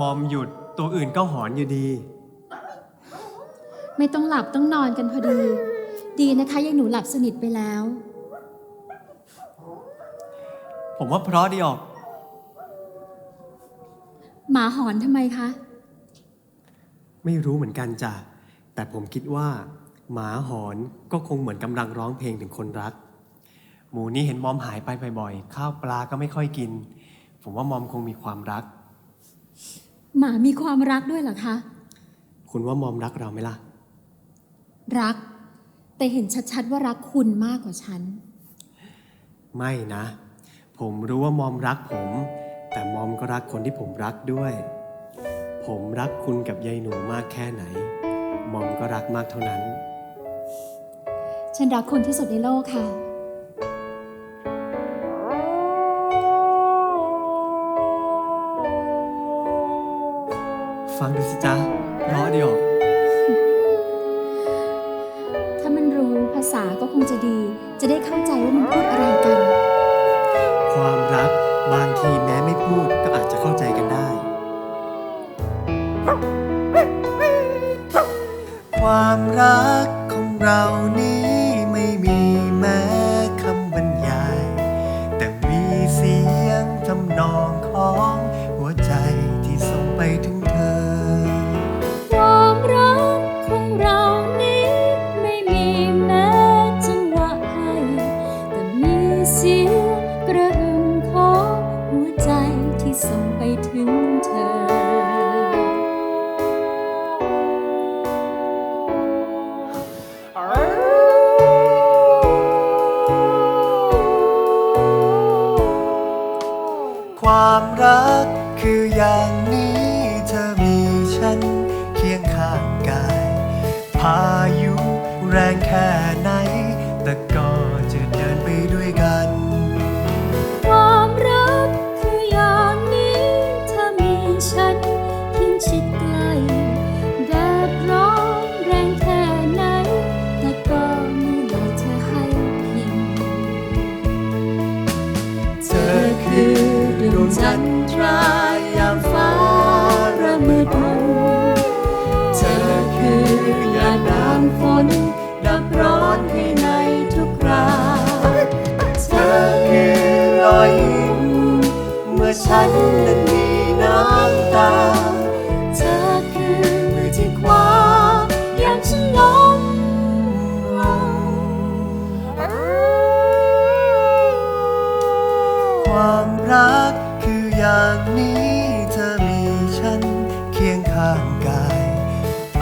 มอมหยุดตัวอื่นก็หอนอยู่ดี ไม่ต้องหลับต้องนอนกันพอดี ดีนะคะยังหนูหลับสนิทไปแล้ว ผมว่าเพราะดีออก หมาหอนทำไมคะ ไม่รู้เหมือนกันจ้ะ แต่ผมคิดว่า หมาหอนก็คงเหมือนกำลังร้องเพลงถึงคนรัก หมูนี่เห็นมอมหายไปบ่อยๆ ข้าวปลาก็ไม่ค่อยกิน ผมว่ามอมคงมีความรัก หมามีความรักด้วยเหรอคะ คุณว่ามอมรักเราไหมล่ะ รัก แต่เห็นชัดๆว่ารักคุณมากกว่าฉัน ไม่นะ ผมรู้ว่ามอมรักผม แต่มอมก็รักคนที่ผมรักด้วย ผมรักคุณกับยายหนูมากแค่ไหน มอมก็รักมากเท่านั้น ฉันรักคุณที่สุดในโลกค่ะ ฟังดูสิจ๊ะเพราะดีออกถ้ามันรู้ภาษาก็คงจะดี จะได้เข้าใจว่ามันพูดอะไรกัน ความรักบางทีแม้ไม่พูดก็อาจจะเข้าใจกันได้ ความรักของเรานี้ ส่งไปถึงเธอ ความรักคืออย่าง จันทรายามฟ้าระมืดมนเธอคือหยาดน้ำฝนดับร้อนให้ในทุกคราเธอคือรอยยิ้มเมื่อฉันนั้นมีน้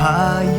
พา